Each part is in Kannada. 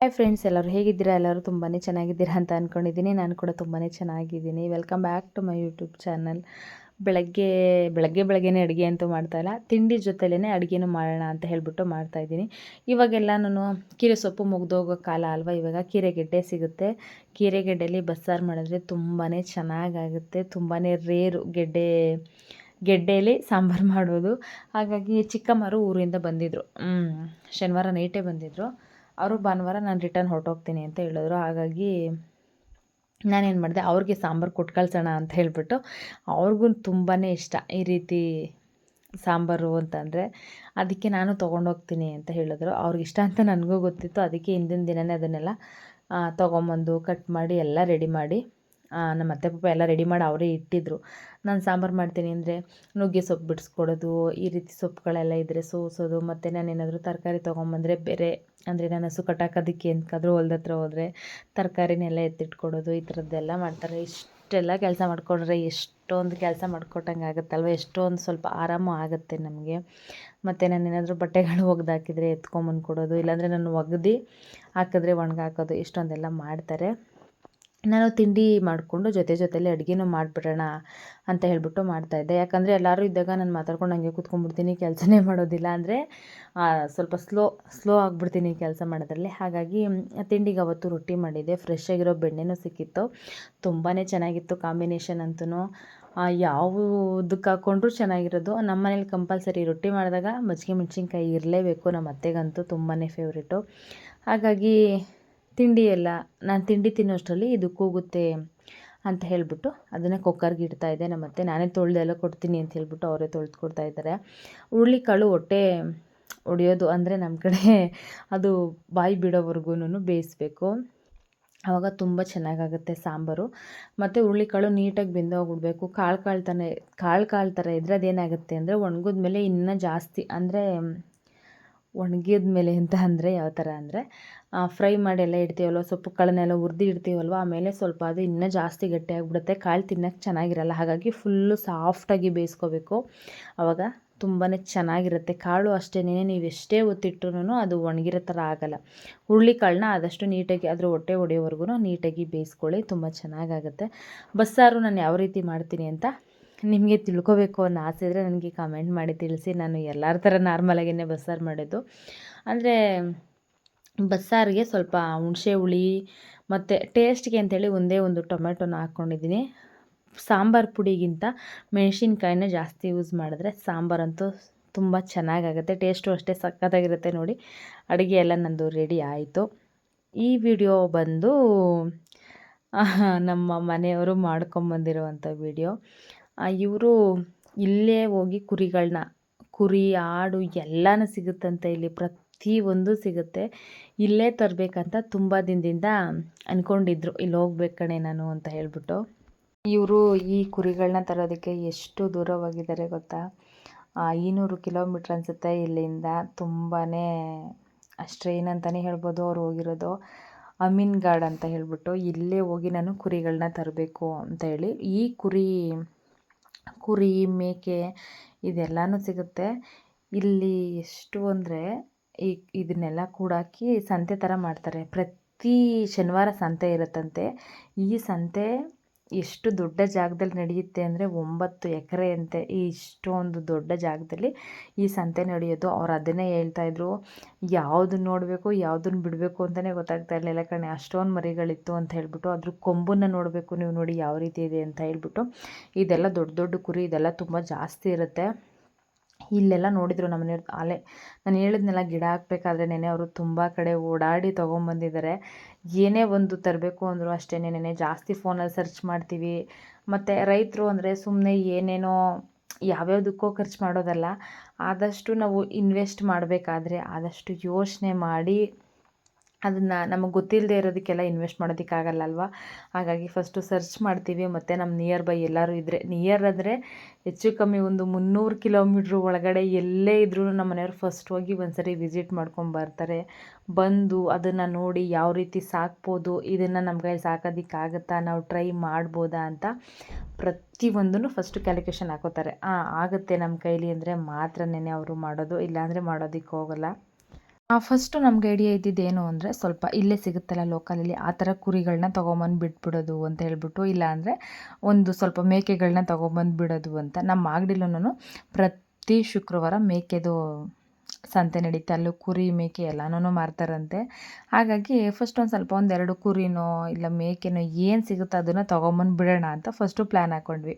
ಹಾಯ್ ಫ್ರೆಂಡ್ಸ್ ಎಲ್ಲರೂ ಹೇಗಿದ್ದೀರಾ? ಎಲ್ಲರೂ ತುಂಬಾ ಚೆನ್ನಾಗಿದ್ದೀರಾ ಅಂತ ಅಂದ್ಕೊಂಡಿದ್ದೀನಿ ನಾನು ಕೂಡ ತುಂಬಾ ಚೆನ್ನಾಗಿದ್ದೀನಿ. Welcome back to my YouTube channel ಬೆಳಗ್ಗೆ ಬೆಳಗ್ಗೆ ಬೆಳಗ್ಗೆನೇ ಅಡುಗೆ ಅಂತೂ ಮಾಡ್ತಾಯಿಲ್ಲ ತಿಂಡಿ ಜೊತೆಲೇ ಅಡುಗೆನೂ ಮಾಡೋಣ ಅಂತ ಹೇಳ್ಬಿಟ್ಟು ಮಾಡ್ತಾಯಿದ್ದೀನಿ ಇವಾಗೆಲ್ಲ ನಾನು ಕೀರೆ ಸೊಪ್ಪು ಮುಗ್ದೋಗೋ ಕಾಲ ಅಲ್ವಾ? ಇವಾಗ ಕೀರೆಗೆಡ್ಡೆ ಸಿಗುತ್ತೆ. ಕೀರೆಗೆಡ್ಡೆಯಲ್ಲಿ ಬಸ್ಸಾರು ಮಾಡಿದ್ರೆ ತುಂಬಾ ಚೆನ್ನಾಗಾಗುತ್ತೆ. ತುಂಬಾ ರೇರು ಗೆಡ್ಡೆ ಗೆಡ್ಡೆಯಲ್ಲಿ ಸಾಂಬಾರು ಮಾಡೋದು. ಹಾಗಾಗಿ ಚಿಕ್ಕಮ್ಮರು ಊರಿಂದ ಬಂದಿದ್ದರು ಶನಿವಾರ ನೈಟೇ ಬಂದಿದ್ದರು ಅವರು ಭಾನುವಾರ ನಾನು ರಿಟರ್ನ್ ಹೊರಟೋಗ್ತೀನಿ ಅಂತ ಹೇಳಿದ್ರು. ಹಾಗಾಗಿ ನಾನೇನು ಮಾಡಿದೆ, ಅವ್ರಿಗೆ ಸಾಂಬಾರು ಕೊಟ್ಟು ಕಳ್ಸೋಣ ಅಂತ ಹೇಳಿಬಿಟ್ಟು ಅವ್ರಿಗೂ ತುಂಬಾ ಇಷ್ಟ ಈ ರೀತಿ ಸಾಂಬಾರು ಅಂತಂದರೆ ಅದಕ್ಕೆ ನಾನು ತೊಗೊಂಡೋಗ್ತೀನಿ ಅಂತ ಹೇಳಿದ್ರು. ಅವ್ರಿಗೆ ಇಷ್ಟ ಅಂತ ನನಗೂ ಗೊತ್ತಿತ್ತು. ಅದಕ್ಕೆ ಹಿಂದಿನ ದಿನವೇ ಅದನ್ನೆಲ್ಲ ತೊಗೊಂಬಂದು ಕಟ್ ಮಾಡಿ ಎಲ್ಲ ರೆಡಿ ಮಾಡಿ ನಮ್ಮ ಅತ್ತೆ ಪಪ್ಪ ಎಲ್ಲ ರೆಡಿ ಮಾಡಿ ಅವರೇ ಇಟ್ಟಿದ್ದರು ನಾನು ಸಾಂಬಾರು ಮಾಡ್ತೀನಿ ಅಂದರೆ ನುಗ್ಗೆ ಸೊಪ್ಪು ಬಿಡಿಸ್ಕೊಡೋದು, ಈ ರೀತಿ ಸೊಪ್ಪುಗಳೆಲ್ಲ ಇದ್ದರೆ ಸೋಸೋದು, ಮತ್ತು ನಾನೇನಾದರೂ ತರಕಾರಿ ತೊಗೊಂಬಂದರೆ ಬೇರೆ, ಅಂದರೆ ನಾನು ಹಸು ಕಟ್ಟಾಕೋದಕ್ಕೆ ಎಂತಾದರೂ ಹೊಲ್ದ ಹತ್ರ ಹೋದರೆ ತರಕಾರಿನೆಲ್ಲ ಎತ್ತಿಟ್ಕೊಡೋದು, ಈ ಥರದ್ದೆಲ್ಲ ಮಾಡ್ತಾರೆ. ಇಷ್ಟೆಲ್ಲ ಕೆಲಸ ಮಾಡಿಕೊಂಡ್ರೆ ಎಷ್ಟೊಂದು ಕೆಲಸ ಮಾಡಿಕೊಟ್ಟಂಗೆ ಆಗುತ್ತಲ್ವ? ಎಷ್ಟೊಂದು ಸ್ವಲ್ಪ ಆರಾಮು ಆಗುತ್ತೆ ನಮಗೆ. ಮತ್ತು ನಾನೇನಾದರೂ ಬಟ್ಟೆಗಳು ಒಗ್ದು ಹಾಕಿದರೆ ಎತ್ಕೊಂಬಂದು ಕೊಡೋದು ಇಲ್ಲಾಂದರೆ ನಾನು ಒಗ್ದು ಹಾಕಿದ್ರೆ ಒಣಗಾಕೋದು, ಇಷ್ಟೊಂದೆಲ್ಲ ಮಾಡ್ತಾರೆ. ನಾನು ತಿಂಡಿ ಮಾಡಿಕೊಂಡು ಜೊತೆ ಜೊತೇಲಿ ಅಡುಗೆನೂ ಮಾಡಿಬಿಡೋಣ ಅಂತ ಹೇಳ್ಬಿಟ್ಟು ಮಾಡ್ತಾಯಿದ್ದೆ ಯಾಕಂದರೆ ಎಲ್ಲರೂ ಇದ್ದಾಗ ನಾನು ಮಾತಾಡ್ಕೊಂಡು ಹಂಗೆ ಕೂತ್ಕೊಂಡ್ಬಿಡ್ತೀನಿ, ಕೆಲಸನೇ ಮಾಡೋದಿಲ್ಲ ಅಂದರೆ ಸ್ವಲ್ಪ ಸ್ಲೋ ಸ್ಲೋ ಆಗಿಬಿಡ್ತೀನಿ ಕೆಲಸ ಮಾಡೋದ್ರಲ್ಲಿ. ಹಾಗಾಗಿ, ತಿಂಡಿಗೆ ಅವತ್ತು ರೊಟ್ಟಿ ಮಾಡಿದ್ದೆ. ಫ್ರೆಶ್ ಆಗಿರೋ ಬೆಣ್ಣೆನೂ ಸಿಕ್ಕಿತ್ತು. ತುಂಬಾ ಚೆನ್ನಾಗಿತ್ತು ಕಾಂಬಿನೇಷನ್ ಅಂತೂ ಯಾವುದಕ್ಕೆ ಹಾಕ್ಕೊಂಡ್ರೂ ಚೆನ್ನಾಗಿರೋದು. ನಮ್ಮ ಮನೇಲಿ ಕಂಪಲ್ಸರಿ ರೊಟ್ಟಿ ಮಾಡಿದಾಗ ಮಜ್ಜಿಗೆ ಮೆಣಸಿನ್ಕಾಯಿ ಇರಲೇಬೇಕು. ನಮ್ಮ ಅತ್ತೆಗಂತೂ ತುಂಬಾ ಫೇವ್ರೇಟು ಹಾಗಾಗಿ ತಿಂಡಿ ಎಲ್ಲ ನಾನು ತಿಂಡಿ ತಿನ್ನೋಷ್ಟರಲ್ಲಿ ಇದು ಕೂಗುತ್ತೆ ಅಂತ ಹೇಳಿಬಿಟ್ಟು ಅದನ್ನು ಕುಕ್ಕರ್ಗೆ ಇಡ್ತಾಯಿದ್ದೆ ನಮ್ಮ ಮತ್ತೆ ನಾನೇ ತೊಳೆದೆಲ್ಲ ಕೊಡ್ತೀನಿ ಅಂತ ಹೇಳ್ಬಿಟ್ಟು ಅವರೇ ತೊಳೆದು ಕೊಡ್ತಾಯಿದ್ದಾರೆ ಹುರುಳಿಕಾಳು ಹೊಟ್ಟೆ ಒಡೆಯೋದು ಅಂದರೆ ನಮ್ಮ ಕಡೆ ಅದು ಬಾಯಿ ಬಿಡೋವರೆಗೂ ಬೇಯಿಸ್ಬೇಕು. ಆವಾಗ ತುಂಬ ಚೆನ್ನಾಗಾಗುತ್ತೆ ಸಾಂಬಾರು. ಮತ್ತು ಹುರುಳಿಕಾಳು ನೀಟಾಗಿ ಬೆಂದೋಗ್ಬಿಡ್ಬೇಕು. ಕಾಳು ಕಾಳು ಥರ ಕಾಳು ಕಾಳು ಥರ ಇದ್ದರೆ ಅದೇನಾಗುತ್ತೆ ಅಂದರೆ ಒಣಗಿದ್ಮೇಲೆ ಇನ್ನೂ ಜಾಸ್ತಿ ಅಂದರೆ ಒಣಗಿದ ಮೇಲೆ ಅಂತ ಅಂದರೆ ಯಾವ ಥರ ಅಂದರೆ ಫ್ರೈ ಮಾಡಿ ಎಲ್ಲ ಇಡ್ತೀವಲ್ವ, ಸೊಪ್ಪು ಕಾಳನ್ನೆಲ್ಲ ಹುರ್ದು ಇಡ್ತೀವಲ್ವ, ಆಮೇಲೆ ಸ್ವಲ್ಪ ಅದು ಇನ್ನೂ ಜಾಸ್ತಿ ಗಟ್ಟಿಯಾಗಿಬಿಡುತ್ತೆ ಕಾಳು ತಿನ್ನೋಕ್ಕೆ ಚೆನ್ನಾಗಿರಲ್ಲ, ಹಾಗಾಗಿ ಫುಲ್ಲು ಸಾಫ್ಟಾಗಿ ಬೇಯಿಸ್ಕೋಬೇಕು. ಆವಾಗ ತುಂಬಾ ಚೆನ್ನಾಗಿರುತ್ತೆ, ಕಾಳು ಅಷ್ಟೇ ನೀವು ಎಷ್ಟೇ ಒತ್ತಿಟ್ರೂ ಅದು ಒಣಗಿರೋ ಥರ ಆಗೋಲ್ಲ. ಹುರುಳಿ ಕಾಳನ್ನ ಆದಷ್ಟು ನೀಟಾಗಿ, ಅದರ ಹೊಟ್ಟೆ ಹೊಡೆಯೋವರೆಗೂ ನೀಟಾಗಿ ಬೇಯಿಸ್ಕೊಳ್ಳಿ, ತುಂಬ ಚೆನ್ನಾಗಾಗುತ್ತೆ. ಬಸ್ಸಾರು ನಾನು ಯಾವ ರೀತಿ ಮಾಡ್ತೀನಿ ಅಂತ ನಿಮಗೆ ತಿಳ್ಕೊಬೇಕು ಅನ್ನೋ ಆಸೆ ಇದ್ದರೆ ನನಗೆ ಕಮೆಂಟ್ ಮಾಡಿ ತಿಳಿಸಿ. ನಾನು ಎಲ್ಲರ ಥರ ನಾರ್ಮಲಾಗೇ ಬಸ್ಸಾರು ಮಾಡೋದು. ಅಂದರೆ ಬಸ್ಸಾರಿಗೆ ಸ್ವಲ್ಪ ಹುಣಸೆ ಹುಳಿ ಮತ್ತು ಟೇಸ್ಟ್ಗೆ ಅಂತೇಳಿ ಒಂದೇ ಒಂದು ಟೊಮೆಟೊನ ಹಾಕ್ಕೊಂಡಿದ್ದೀನಿ. ಸಾಂಬಾರು ಪುಡಿಗಿಂತ ಮೆಣಸಿನ್ಕಾಯಿನ ಜಾಸ್ತಿ ಯೂಸ್ ಮಾಡಿದ್ರೆ ಸಾಂಬಾರಂತೂ ತುಂಬ ಚೆನ್ನಾಗಾಗುತ್ತೆ. ಟೇಸ್ಟು ಅಷ್ಟೇ ಸಕ್ಕತ್ತಾಗಿರುತ್ತೆ ನೋಡಿ. ಅಡುಗೆ ಎಲ್ಲ ನಂದು ರೆಡಿ ಆಯಿತು. ಈ ವಿಡಿಯೋ ಬಂದು ನಮ್ಮ ಮನೆಯವರು ಮಾಡ್ಕೊಂಬಂದಿರುವಂಥ ವಿಡಿಯೋ ಇವರು ಇಲ್ಲೇ ಹೋಗಿ ಕುರಿಗಳನ್ನ ಕುರಿ, ಆಡು ಎಲ್ಲನೂ ಸಿಗುತ್ತಂತೆ ಇಲ್ಲಿ, ಪ್ರತಿಯೊಂದು ಸಿಗುತ್ತೆ. ಇಲ್ಲೇ ತರಬೇಕಂತ ತುಂಬ ದಿನದಿಂದ ಅಂದ್ಕೊಂಡಿದ್ರು ಇಲ್ಲಿ ಹೋಗ್ಬೇಕು ಕಣೆ ನಾನು ಅಂತ ಹೇಳಿಬಿಟ್ಟು. ಇವರು ಈ ಕುರಿಗಳನ್ನ ತರೋದಕ್ಕೆ ಎಷ್ಟು ದೂರವಾಗಿದ್ದಾರೆ ಗೊತ್ತಾ? ಐನೂರು ಕಿಲೋಮೀಟ್ರ್ ಅನಿಸುತ್ತೆ ಇಲ್ಲಿಂದ. ತುಂಬಾ ಸ್ಟ್ರೈನ್ ಅಂತಲೇ ಹೇಳ್ಬೋದು ಅವ್ರು ಹೋಗಿರೋದು. ಅಮೀನ್ಗಾಡ್ ಅಂತ ಹೇಳ್ಬಿಟ್ಟು ಇಲ್ಲೇ ಹೋಗಿ ನಾನು ಕುರಿಗಳನ್ನ ತರಬೇಕು ಅಂತ ಹೇಳಿ ಈ ಕುರಿ ಕುರಿ, ಮೇಕೆ ಇದೆಲ್ಲನೂ ಸಿಗುತ್ತೆ. ಇಲ್ಲಿ ಎಷ್ಟು ಅಂದರೆ ಈ ಇದನ್ನೆಲ್ಲ ಕೂಡಾಕಿ ಸಂತೆ ಥರ ಮಾಡ್ತಾರೆ. ಪ್ರತಿ ಶನಿವಾರ ಸಂತೆ ಇರುತ್ತಂತೆ. ಈ ಸಂತೆ ಎಷ್ಟು ದೊಡ್ಡ ಜಾಗದಲ್ಲಿ ನಡೆಯುತ್ತೆ ಅಂದರೆ ಒಂಬತ್ತು ಎಕರೆ ಅಂತೆ ಈ ಇಷ್ಟೊಂದು ದೊಡ್ಡ ಜಾಗದಲ್ಲಿ ಈ ಸಂತೆ ನಡೆಯೋದು. ಅವ್ರು ಅದನ್ನೇ ಹೇಳ್ತಾಯಿದ್ರು ಯಾವುದನ್ನ ನೋಡಬೇಕು ಯಾವುದನ್ನ ಬಿಡಬೇಕು ಅಂತಲೇ ಗೊತ್ತಾಗ್ತಾ ಇರಲಿಲ್ಲ ಕಣೆ. ಅಷ್ಟೊಂದು ಮರಿಗಳಿತ್ತು ಅಂತ ಹೇಳ್ಬಿಟ್ಟು ಅದ್ರ ಕೊಂಬನ್ನು ನೋಡಬೇಕು ನೀವು ನೋಡಿ ಯಾವ ರೀತಿ ಇದೆ ಅಂತ ಹೇಳ್ಬಿಟ್ಟು. ಇದೆಲ್ಲ ದೊಡ್ಡ ದೊಡ್ಡ ಕುರಿ, ಇದೆಲ್ಲ ತುಂಬ ಜಾಸ್ತಿ ಇರುತ್ತೆ. ಇಲ್ಲೆಲ್ಲ ನೋಡಿದರು ನಮ್ಮ ಅಲೆ, ನಾನು ಹೇಳಿದ್ನೆಲ್ಲ, ಗಿಡ ಹಾಕ್ಬೇಕಾದ್ರೆ ನೆನೆ ಅವರು ತುಂಬ ಕಡೆ ಓಡಾಡಿ ತೊಗೊಂಬಂದಿದ್ದಾರೆ. ಏನೇ ಒಂದು ತರಬೇಕು ಅಂದರೂ ಅಷ್ಟೇ ನೆನೆ ಜಾಸ್ತಿ ಫೋನಲ್ಲಿ ಸರ್ಚ್ ಮಾಡ್ತೀವಿ. ಮತ್ತು ರೈತರು ಅಂದರೆ ಸುಮ್ಮನೆ ಏನೇನೋ ಯಾವ್ಯಾವುದಕ್ಕೋ ಖರ್ಚು ಮಾಡೋದಲ್ಲ, ಆದಷ್ಟು ನಾವು ಇನ್ವೆಸ್ಟ್ ಮಾಡಬೇಕಾದ್ರೆ ಆದಷ್ಟು ಯೋಚನೆ ಮಾಡಿ ಅದನ್ನು ನಮಗೆ ಗೊತ್ತಿಲ್ಲದೆ ಇರೋದಕ್ಕೆಲ್ಲ ಇನ್ವೆಸ್ಟ್ ಮಾಡೋದಕ್ಕಾಗಲ್ಲ ಅಲ್ವಾ? ಹಾಗಾಗಿ ಫಸ್ಟು ಸರ್ಚ್ ಮಾಡ್ತೀವಿ, ಮತ್ತು ನಮ್ಮ ನಿಯರ್ ಬೈ ಎಲ್ಲರೂ ಇದ್ದರೆ ನಿಯರ್ ಆದರೆ ಹೆಚ್ಚು ಕಮ್ಮಿ ಒಂದು ಮುನ್ನೂರು ಕಿಲೋಮೀಟ್ರ್ ಒಳಗಡೆ ಎಲ್ಲೇ ಇದ್ರೂ ನಮ್ಮ ಮನೆಯವ್ರು ಫಸ್ಟ್ ಹೋಗಿ ಒಂದು ಸರಿ ವಿಸಿಟ್ ಮಾಡ್ಕೊಂಬರ್ತಾರೆ ಬಂದು ಅದನ್ನು ನೋಡಿ ಯಾವ ರೀತಿ ಸಾಕ್ಬೋದು, ಇದನ್ನು ನಮ್ಮ ಸಾಕೋದಕ್ಕಾಗತ್ತಾ ನಾವು ಟ್ರೈ ಮಾಡ್ಬೋದಾ ಅಂತ ಪ್ರತಿಯೊಂದನ್ನು ಫಸ್ಟು ಕ್ಯಾಲ್ಕುಲೇಷನ್ ಹಾಕೋತಾರೆ. ಆಗುತ್ತೆ ನಮ್ಮ ಕೈಲಿ ಅಂದರೆ ಮಾತ್ರನೇ ಅವರು ಮಾಡೋದು, ಇಲ್ಲಾಂದರೆ ಮಾಡೋದಕ್ಕೆ ಹೋಗಲ್ಲ. ಫಸ್ಟು ನಮ್ಗೆ ಐಡಿಯಾ ಇದ್ದಿದ್ದೇನು ಅಂದರೆ ಸ್ವಲ್ಪ ಇಲ್ಲೇ ಸಿಗುತ್ತಲ್ಲ ಲೋಕಲಲ್ಲಿ ಆ ಥರ ಕುರಿಗಳನ್ನ ತೊಗೊಂಬಂದು ಬಿಟ್ಬಿಡೋದು ಅಂತ ಹೇಳ್ಬಿಟ್ಟು, ಇಲ್ಲ ಅಂದರೆ ಒಂದು ಸ್ವಲ್ಪ ಮೇಕೆಗಳನ್ನ ತೊಗೊಂಬಂದು ಬಿಡೋದು ಅಂತ. ನಮ್ಮ ಅಂಗಡಿಲೂ ಪ್ರತಿ ಶುಕ್ರವಾರ ಮೇಕೆದು ಸಂತೆ ನಡೀತೆ, ಅಲ್ಲೂ ಕುರಿ ಮೇಕೆ ಎಲ್ಲನೂ ಮಾರ್ತಾರಂತೆ. ಹಾಗಾಗಿ ಫಸ್ಟ್ ಒಂದು ಸ್ವಲ್ಪ ಒಂದೆರಡು ಕುರಿನೋ, ಇಲ್ಲ ಮೇಕೆನೋ ಏನು ಸಿಗುತ್ತೋ ಅದನ್ನು ತೊಗೊಂಬಂದು ಬಿಡೋಣ ಅಂತ ಫಸ್ಟು ಪ್ಲ್ಯಾನ್ ಹಾಕ್ಕೊಂಡ್ವಿ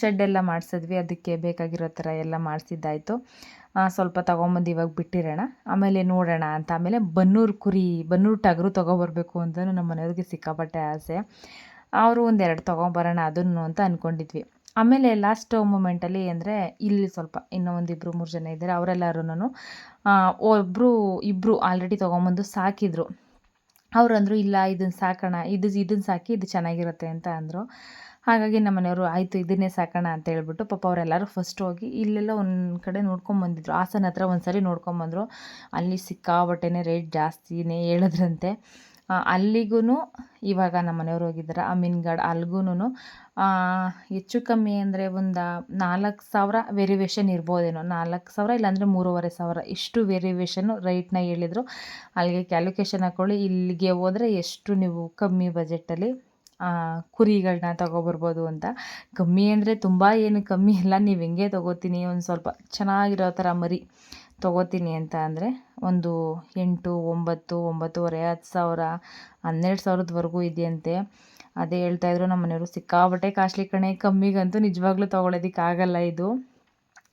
ಶೆಡ್ ಎಲ್ಲ ಮಾಡಿಸಿದ್ವಿ, ಅದಕ್ಕೆ ಬೇಕಾಗಿರೋ ಥರ ಎಲ್ಲ ಮಾಡಿಸಿದ್ದಾಯಿತು. ಸ್ವಲ್ಪ ತೊಗೊಂಬಂದು ಇವಾಗ ಬಿಟ್ಟಿರೋಣ. ಆಮೇಲೆ ನೋಡೋಣ ಅಂತ, ಆಮೇಲೆ ಬನ್ನೂರು ಕುರಿ, ಬನ್ನೂರು ಟಗರು ತೊಗೊಬರ್ಬೇಕು ಅಂತಲೂ ನಮ್ಮ ಮನೆಯವ್ರಿಗೆ ಸಿಕ್ಕಾಪಟ್ಟೆ ಆಸೆ. ಅವರು ಒಂದೆರಡು ತೊಗೊಂಬರೋಣ ಅದನ್ನು ಅಂತ ಅಂದ್ಕೊಂಡಿದ್ವಿ ಆಮೇಲೆ ಲಾಸ್ಟ್ ಮೂಮೆಂಟಲ್ಲಿ ಅಂದರೆ ಇಲ್ಲಿ ಸ್ವಲ್ಪ ಇನ್ನೂ ಒಂದು ಇಬ್ಬರು ಮೂರು ಜನ ಇದ್ದಾರೆ ಅವರೆಲ್ಲರೂ ಒಬ್ಬರು ಇಬ್ಬರು ಆಲ್ರೆಡಿ ತೊಗೊಂಬಂದು ಸಾಕಿದ್ರು. ಅವ್ರಂದರು ಇಲ್ಲ ಇದನ್ನು ಸಾಕೋಣ, ಇದು ಇದನ್ನು ಸಾಕಿ, ಇದು ಚೆನ್ನಾಗಿರುತ್ತೆ ಅಂತ ಅಂದರು. ಹಾಗಾಗಿ ನಮ್ಮ ಮನೆಯವರು ಆಯಿತು, ಇದನ್ನೇ ಸಾಕೋಣ ಅಂತ ಹೇಳ್ಬಿಟ್ಟು ಪಾಪ ಅವರೆಲ್ಲರೂ ಫಸ್ಟ್ ಹೋಗಿ ಇಲ್ಲೆಲ್ಲ ಒಂದು ಕಡೆ ನೋಡ್ಕೊಂಬಂದಿದ್ರು ಹಾಸನ ಹತ್ರ ಒಂದು ಸರಿ ನೋಡ್ಕೊಂಬಂದರು ಅಲ್ಲಿ ಸಿಕ್ಕಾಬಟ್ಟೆನೇ ರೇಟ್ ಜಾಸ್ತಿನೇ ಹೇಳಿದ್ರಂತೆ. ಅಲ್ಲಿಗೂ ಇವಾಗ ನಮ್ಮ ಮನೆಯವ್ರು ಹೋಗಿದ್ದಾರೆ. ಅಮೀನ್ಗಢ ಅಲ್ಲಿಗೂ ಹೆಚ್ಚು ಕಮ್ಮಿ ಅಂದರೆ ಒಂದು ನಾಲ್ಕು ಸಾವಿರ ವೆರಿವೇಷನ್ ಇರ್ಬೋದೇನೋ. ನಾಲ್ಕು ಸಾವಿರ ಇಲ್ಲಾಂದರೆ ಮೂರುವರೆ ಸಾವಿರ ಇಷ್ಟು ವೆರಿವೇಷನ್ನು ರೈಟ್ನ ಹೇಳಿದರು. ಅಲ್ಲಿಗೆ ಕ್ಯಾಲ್ಕುಲೇಷನ್ ಹಾಕ್ಕೊಳ್ಳಿ ಇಲ್ಲಿಗೆ ಹೋದರೆ ಎಷ್ಟು ನೀವು ಕಮ್ಮಿ ಬಜೆಟಲ್ಲಿ ಕುರಿಗಳನ್ನ ತೊಗೊಬರ್ಬೋದು ಅಂತ. ಕಮ್ಮಿ ಅಂದರೆ ತುಂಬ ಏನು ಕಮ್ಮಿ ಇಲ್ಲ. ನೀವು ಹೆಂಗೆ ತೊಗೋತೀನಿ? ಒಂದು ಸ್ವಲ್ಪ ಚೆನ್ನಾಗಿರೋ ಥರ ಮರಿ. ತೊಗೋತೀನಿ ಅಂತ ಅಂದರೆ ಒಂದು ಎಂಟು, ಒಂಬತ್ತು, ಒಂಬತ್ತುವರೆ, ಹತ್ತು ಸಾವಿರ, ಹನ್ನೆರಡು ಸಾವಿರದವರೆಗೂ ಇದೆಯಂತೆ. ಅದೇ ಹೇಳ್ತಾಯಿದ್ರು ನಮ್ಮ ಮನೆಯವರು ಸಿಕ್ಕಾಬಟ್ಟೆ ಕಾಸ್ಟ್ಲಿ ಕಣೆ, ಕಮ್ಮಿಗಂತೂ ನಿಜವಾಗ್ಲೂ ತೊಗೊಳೋದಕ್ಕಾಗಲ್ಲ ಇದು.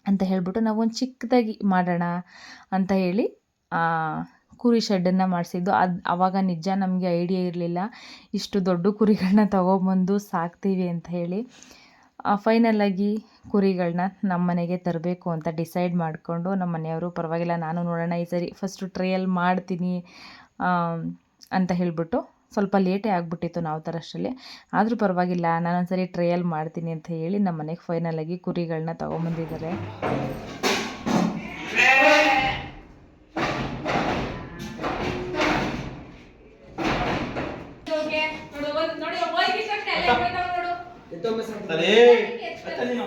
ಅಂತ ಹೇಳ್ಬಿಟ್ಟು ನಾವು ಒಂದು ಚಿಕ್ಕದಾಗಿ ಮಾಡೋಣ ಅಂತ ಹೇಳಿ ಕುರಿ ಶೆಡ್ಡನ್ನು ಮಾಡಿಸಿದ್ದು. ಅದು ಆವಾಗ ನಿಜ ನಮಗೆ ಐಡಿಯಾ ಇರಲಿಲ್ಲ. ಇಷ್ಟು ದೊಡ್ಡ ಕುರಿಗಳನ್ನ ತೊಗೊಬಂದು ಸಾಕ್ತೀವಿ ಅಂತ ಹೇಳಿ. ಫೈನಲಾಗಿ ಕುರಿಗಳನ್ನ ನಮ್ಮ ಮನೆಗೆ ತರಬೇಕು ಅಂತ ಡಿಸೈಡ್ ಮಾಡಿಕೊಂಡು ನಮ್ಮ ಮನೆಯವರು ಪರವಾಗಿಲ್ಲ ನಾನು ನೋಡೋಣ ಈ ಸರಿ ಫಸ್ಟು ಟ್ರಯಲ್ ಮಾಡ್ತೀನಿ ಅಂತ ಹೇಳಿಬಿಟ್ಟು ಸ್ವಲ್ಪ ಲೇಟೇ ಆಗಿಬಿಟ್ಟಿತ್ತು ನಾವು ತರೋಷ್ಟರಲ್ಲಿ ಆದರೂ ಪರವಾಗಿಲ್ಲ ನಾನೊಂದು ಸರಿ ಟ್ರಯಲ್ ಮಾಡ್ತೀನಿ ಅಂತ ಹೇಳಿ ನಮ್ಮ ಮನೆಗೆ ಫೈನಲಾಗಿ ಕುರಿಗಳನ್ನ ತೊಗೊಂಬಂದಿದ್ದಾರೆ ಅರೆ ಅತ್ತ ನೀನು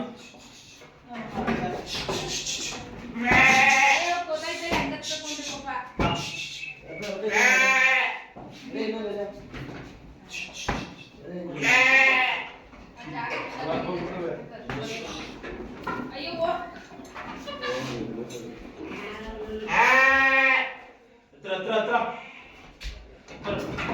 ಹತ್ರ ಹತ್ರ ಹತ್ರ ಅಯ್ಯೋ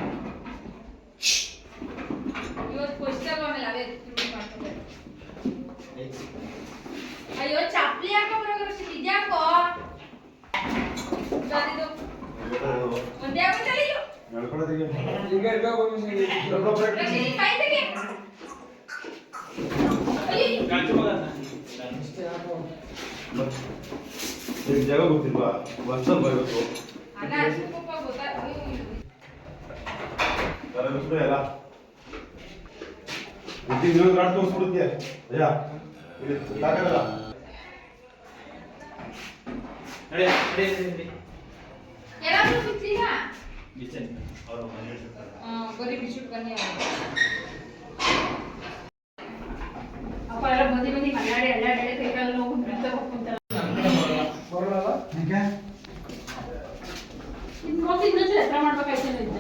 ಜಾಗ ಗೊತ್ತಿಲ್ವಾ? ವರ್ಷ ಬರಬೇಕು ಎಲ್ಲ ಬುದ್ಧಿ ಇನ್ನೊಂದು ಗಾಡಿ ತೋರಿಸ್ಬಿಡುತ್ತೆ. ಅಯ್ಯ ಇಲ್ಲಿ ತಾಕಲ್ಲ ನಡೆ ನಡೆ ನಡೆ ಯಾರಾದ್ರೂ ಬಿಚ್ಚಿಲ್ಲ? ಕಿಚನ್ ಅವರು ಮನೆ ಇರ್ತಾರೆ ಆ, ಬರೀ ಬಿಚ್ಬಿಟ್ಟು ಬನ್ನಿ ಅವ್ರು. ಅಪ್ಪ ಎಲ್ಲ ಬಂದಿ ಬಂದಿ ಅಲ್ಲಾಡಿ ಅಲ್ಲಾಡಿ ಕೈ ಕಾಲು ನೋವು ಅಂತ ಹೋಗ್ಕೊಂತಾರೆ. ಇದ್ ಮತ್ತೆ ಇನ್ನೊಂದ್ಸಲ ಹತ್ರ ಮಾಡ್ಬೇಕಾಯ್ತೇನೋ ಇದ್ನ.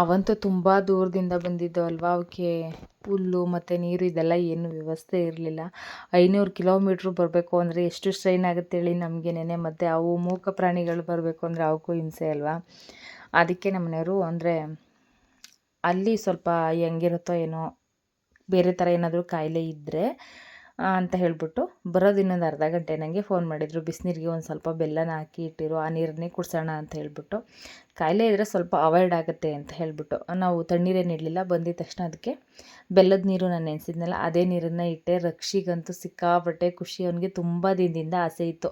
ಅವಂತೂ ತುಂಬ ದೂರದಿಂದ ಬಂದಿದ್ದು ಅಲ್ವಾ? ಅವಕ್ಕೆ ಹುಲ್ಲು ಮತ್ತು ನೀರು ಇದೆಲ್ಲ ಏನು ವ್ಯವಸ್ಥೆ ಇರಲಿಲ್ಲ. ಐನೂರು ಕಿಲೋಮೀಟ್ರ್ ಬರಬೇಕು ಅಂದರೆ ಎಷ್ಟು ಸ್ಟ್ರೈನ್ ಆಗುತ್ತೆ ಹೇಳಿ ನಮಗೇನೆ ಮತ್ತು ಅವು ಮೂಕ ಪ್ರಾಣಿಗಳು ಬರಬೇಕು ಅಂದರೆ ಅವಕ್ಕೂ ಹಿಂಸೆ ಅಲ್ವಾ? ಅದಕ್ಕೆ ನಮ್ಮನೆಯವರು ಅಂದರೆ ಅಲ್ಲಿ ಸ್ವಲ್ಪ ಹೆಂಗಿರುತ್ತೋ ಏನೋ ಬೇರೆ ಥರ ಏನಾದರೂ ಕಾಯಿಲೆ ಇದ್ದರೆ ಅಂತ ಹೇಳಿಬಿಟ್ಟು ಬರೋದು ಇನ್ನೊಂದು ಅರ್ಧ ಗಂಟೆ ನನಗೆ ಫೋನ್ ಮಾಡಿದರು. ಬಿಸಿನೀರಿಗೆ ಒಂದು ಸ್ವಲ್ಪ ಬೆಲ್ಲನ ಹಾಕಿ ಇಟ್ಟಿರು, ಆ ನೀರನ್ನೇ ಕುಡಿಸೋಣ ಅಂತ ಹೇಳಿಬಿಟ್ಟು. ಕಾಯಿಲೆ ಇದ್ದರೆ ಸ್ವಲ್ಪ ಅವಾಯ್ಡ್ ಆಗುತ್ತೆ ಅಂತ ಹೇಳಿಬಿಟ್ಟು. ನಾವು ತಣ್ಣೀರೇನು ಇಡಲಿಲ್ಲ, ಬಂದಿದ ತಕ್ಷಣ ಅದಕ್ಕೆ ಬೆಲ್ಲದ ನೀರು ನಾನು ನೆನೆಸಿದ್ನಲ್ಲ, ಅದೇ ನೀರನ್ನು ಇಟ್ಟೆ. ರಕ್ಷಿಗಂತೂ ಸಿಕ್ಕಾಪಟ್ಟೆ ಖುಷಿ. ಅವನಿಗೆ ತುಂಬ ದಿನದಿಂದ ಆಸೆ ಇತ್ತು.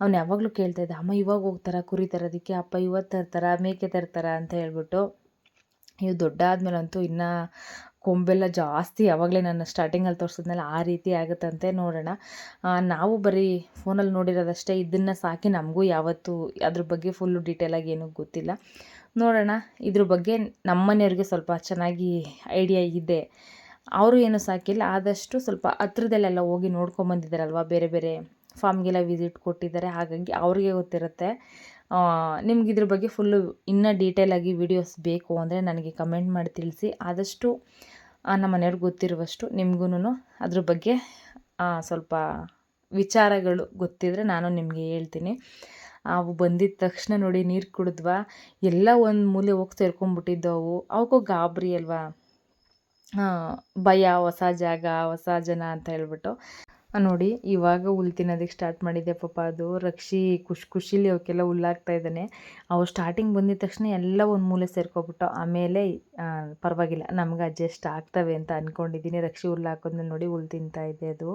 ಅವ್ನು ಯಾವಾಗಲೂ ಕೇಳ್ತಾ ಇದ್ದ, ಅಮ್ಮ, ಇವಾಗ ಹೋಗ್ತಾರ? ಕುರಿ ತರೋದಕ್ಕೆ? ಅಪ್ಪ, ಇವತ್ತು ತರ್ತಾರ? ಮೇಕೆ ತರ್ತಾರ? ಅಂತ ಹೇಳ್ಬಿಟ್ಟು. ಇವು ದೊಡ್ಡ ಆದಮೇಲಂತೂ ಇನ್ನೂ ಕೊಂಬೆಲ್ಲ ಜಾಸ್ತಿ ಯಾವಾಗಲೇ ನಾನು ಸ್ಟಾರ್ಟಿಂಗಲ್ಲಿ ತೋರಿಸಿದ್ನಲ್ಲ ಆ ರೀತಿ ಆಗುತ್ತಂತೆ ನೋಡೋಣ. ನಾವು ಬರೀ ಫೋನಲ್ಲಿ ನೋಡಿರೋದಷ್ಟೇ, ಇದನ್ನು ಸಾಕಿ ನಮಗೂ ಯಾವತ್ತೂ ಅದ್ರ ಬಗ್ಗೆ ಫುಲ್ಲು ಡೀಟೇಲಾಗಿ ಏನೂ ಗೊತ್ತಿಲ್ಲ. ನೋಡೋಣ, ಇದ್ರ ಬಗ್ಗೆ ನಮ್ಮನೆಯವ್ರಿಗೆ ಸ್ವಲ್ಪ ಚೆನ್ನಾಗಿ ಐಡಿಯಾ ಇದೆ. ಅವರು ಏನು ಸಾಕಿಲ್ಲ, ಆದಷ್ಟು ಸ್ವಲ್ಪ ಹತ್ರದಲ್ಲೆಲ್ಲ ಹೋಗಿ ನೋಡ್ಕೊಂಬಂದಿದ್ದಾರಲ್ವ, ಬೇರೆ ಬೇರೆ ಫಾರ್ಮ್ಗೆಲ್ಲ ವಿಸಿಟ್ ಕೊಟ್ಟಿದ್ದಾರೆ, ಹಾಗಾಗಿ ಅವ್ರಿಗೆ ಗೊತ್ತಿರುತ್ತೆ. ನಿಮ್ಗೆ ಇದ್ರ ಬಗ್ಗೆ ಫುಲ್ಲು ಇನ್ನೂ ಡೀಟೇಲಾಗಿ ವಿಡಿಯೋಸ್ ಬೇಕು ಅಂದರೆ ನನಗೆ ಕಮೆಂಟ್ ಮಾಡಿ ತಿಳಿಸಿ. ಆದಷ್ಟು ನಮ್ಮ ಮನೆಯವ್ರಿಗೆ ಗೊತ್ತಿರುವಷ್ಟು ನಿಮ್ಗೂ ಅದ್ರ ಬಗ್ಗೆ ಸ್ವಲ್ಪ ವಿಚಾರಗಳು ಗೊತ್ತಿದ್ರೆ ನಾನು ನಿಮಗೆ ಹೇಳ್ತೀನಿ. ಅವು ಬಂದಿದ್ದ ತಕ್ಷಣ ನೋಡಿ ನೀರು ಕುಡಿದ್ವಾ, ಎಲ್ಲ ಒಂದು ಮೂಲೆ ಹೋಗಿ ಸೇರ್ಕೊಂಡ್ಬಿಟ್ಟಿದ್ದವು ಅವಕ್ಕೂ ಗಾಬರಿ ಅಲ್ವಾ? ಭಯ, ಹೊಸ ಜಾಗ, ಹೊಸ ಜನ ಅಂತ ಹೇಳ್ಬಿಟ್ಟು. ನೋಡಿ, ಇವಾಗ ಹುಲ್ ತಿನ್ನೋದಕ್ಕೆ ಸ್ಟಾರ್ಟ್ ಮಾಡಿದೆ ಪಾಪ ಅದು. ರಕ್ಷಿ ಖುಷಿ, ಖುಷಿಲಿ ಅವಕ್ಕೆಲ್ಲ ಹುಲ್ಲಾಗ್ತಾ ಇದ್ದಾನೆ. ಅವು ಸ್ಟಾರ್ಟಿಂಗ್ ಬಂದಿದ ತಕ್ಷಣ ಎಲ್ಲ ಒಂದು ಮೂಲೆ ಸೇರ್ಕೊಬಿಟ್ಟು ಆಮೇಲೆ ಪರವಾಗಿಲ್ಲ, ನಮ್ಗೆ ಅಡ್ಜಸ್ಟ್ ಆಗ್ತವೆ ಅಂತ ಅಂದ್ಕೊಂಡಿದ್ದೀನಿ ರಕ್ಷಿ ಹುಲ್ಲು ಹಾಕೋದ್ಮೇಲೆ ನೋಡಿ ಹುಲ್ ತಿಂತಾ ಇದೆ ಅದು.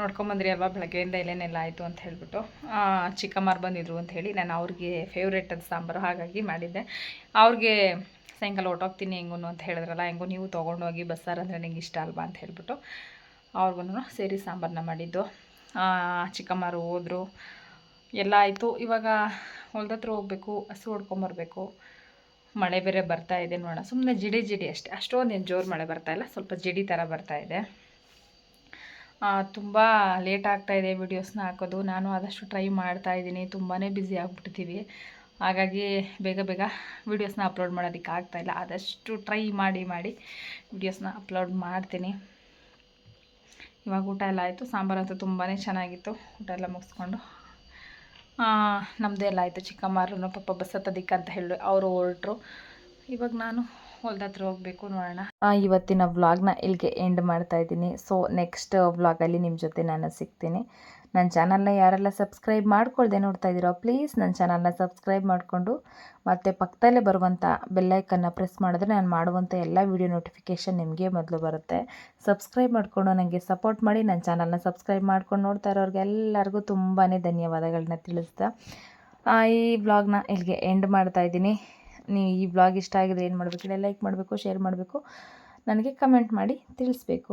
ನೋಡ್ಕೊಂಬಂದ್ರಿ ಅಲ್ವಾ, ಬೆಳಗ್ಗೆಯಿಂದ ಇಲ್ಲೇನೆಲ್ಲ ಆಯಿತು ಅಂತ ಹೇಳ್ಬಿಟ್ಟು. ಚಿಕ್ಕಮ್ಮಾರು ಬಂದಿದ್ರು ಅಂತ ಹೇಳಿ ನಾನು ಅವ್ರಿಗೆ ಫೇವ್ರೇಟ್ ಅದು ಸಾಂಬಾರು ಹಾಗಾಗಿ ಮಾಡಿದ್ದೆ. ಅವ್ರಿಗೆ ಸಾಯಂಕಾಲ ಹೊಟ್ಟೋಗ್ತೀನಿ ಹೆಂಗೂ ಅಂತ ಹೇಳಿದ್ರಲ್ಲ, ಹೆಂಗೂ ನೀವು ತೊಗೊಂಡೋಗಿ ಬಸ್ಸಾರು ಅಂದರೆ ನಿಂಗೆ ಇಷ್ಟ ಅಲ್ವಾ ಅಂತ ಹೇಳ್ಬಿಟ್ಟು. ಅವ್ರಿಗೂ ಸೇರಿ ಸಾಂಬಾರನ್ನ ಮಾಡಿದ್ದು. ಚಿಕ್ಕಮ್ಮರು ಹೋದರು. ಎಲ್ಲ ಆಯಿತು. ಇವಾಗ ಹೊಲ್ದ ಹೋಗಬೇಕು, ಹಸು ಹೊಡ್ಕೊಂಬರ್ಬೇಕು. ಮಳೆ ಬೇರೆ ಬರ್ತಾ ಇದೆ ನೋಡೋಣ. ಸುಮ್ಮನೆ ಜಿಡಿ ಜಿಡಿ ಅಷ್ಟೇ. ಅಷ್ಟೊಂದೇನು ಜೋರು ಮಳೆ ಬರ್ತಾ ಇಲ್ಲ. ಸ್ವಲ್ಪ ಜಿಡಿ ಥರ ಬರ್ತಾ ಇದೆ. ತುಂಬ ಲೇಟ್ ಆಗ್ತಾ ಇದೆ ವಿಡಿಯೋಸ್ನ ಹಾಕೋದು. ನಾನು ಆದಷ್ಟು ಟ್ರೈ ಮಾಡ್ತಾ ಇದ್ದೀನಿ. ತುಂಬಾ ಬ್ಯುಸಿ ಆಗಿಬಿಡ್ತೀವಿ ಹಾಗಾಗಿ ಬೇಗ ಬೇಗ ವೀಡಿಯೋಸ್ನ ಅಪ್ಲೋಡ್ ಮಾಡೋದಕ್ಕೆ ಆಗ್ತಾಯಿಲ್ಲ ಆದಷ್ಟು ಟ್ರೈ ಮಾಡಿ ಮಾಡಿ ವೀಡಿಯೋಸ್ನ ಅಪ್ಲೋಡ್ ಮಾಡ್ತೀನಿ. ಇವಾಗ ಊಟ ಎಲ್ಲ ಆಯಿತು. ಸಾಂಬಾರು ಅಂತೂ ತುಂಬಾ ಚೆನ್ನಾಗಿತ್ತು. ಊಟ ಎಲ್ಲ ಮುಗಿಸ್ಕೊಂಡು. ನಮ್ಮದೇ ಎಲ್ಲ ಆಯಿತು. ಚಿಕ್ಕಮ್ಮರನ್ನು ಪಾಪ ಬಸ್ ಅಂತ ಹೇಳಿ ಅವರು ಹೊರಟ್ರು. ಇವಾಗ ನಾನು ಹೊಲ್ದ ಹತ್ರ ಹೋಗಬೇಕು ನೋಡೋಣ. ಇವತ್ತಿನ ವ್ಲಾಗ್ನ ಇಲ್ಲಿಗೆ ಎಂಡ್ ಮಾಡ್ತಾ ಇದ್ದೀನಿ. ಸೊ ನೆಕ್ಸ್ಟ್ ವ್ಲಾಗಲ್ಲಿ ನಿಮ್ಮ ಜೊತೆ ನಾನು ಸಿಗ್ತೀನಿ. ನನ್ನ ಚಾನಲ್ನ ಯಾರೆಲ್ಲ ಸಬ್ಸ್ಕ್ರೈಬ್ ಮಾಡ್ಕೊಳ್ದೆ ನೋಡ್ತಾ ಇದ್ದೀರೋ ಪ್ಲೀಸ್ ನನ್ನ ಚಾನಲ್ನ ಸಬ್ಸ್ಕ್ರೈಬ್ ಮಾಡಿಕೊಂಡು ಮತ್ತು ಪಕ್ಕದಲ್ಲೇ ಬರುವಂಥ ಬೆಲ್ಲೈಕನ್ನು ಪ್ರೆಸ್ ಮಾಡಿದ್ರೆ ನಾನು ಮಾಡುವಂಥ ಎಲ್ಲ ವೀಡಿಯೋ ನೋಟಿಫಿಕೇಷನ್ ನಿಮಗೆ ಮೊದಲು ಬರುತ್ತೆ. ಸಬ್ಸ್ಕ್ರೈಬ್ ಮಾಡಿಕೊಂಡು ನನಗೆ ಸಪೋರ್ಟ್ ಮಾಡಿ ನನ್ನ ಚಾನಲ್ನ ಸಬ್ಸ್ಕ್ರೈಬ್ ಮಾಡ್ಕೊಂಡು ನೋಡ್ತಾ ಇರೋರಿಗೆಲ್ಲರಿಗೂ ತುಂಬಾ ಧನ್ಯವಾದಗಳನ್ನ ತಿಳಿಸ್ತಾ ಈ ವ್ಲಾಗ್ನ ಇಲ್ಲಿಗೆ ಎಂಡ್ ಮಾಡ್ತಾ ಇದ್ದೀನಿ. ನೀವು ಈ ವ್ಲಾಗ್ ಇಷ್ಟ ಆಗಿದ್ರೆ ಏನು ಮಾಡಬೇಕು ಲೈಕ್ ಮಾಡಬೇಕು ಶೇರ್ ಮಾಡಬೇಕು, ನನಗೆ ಕಮೆಂಟ್ ಮಾಡಿ ತಿಳಿಸ್ಬೇಕು.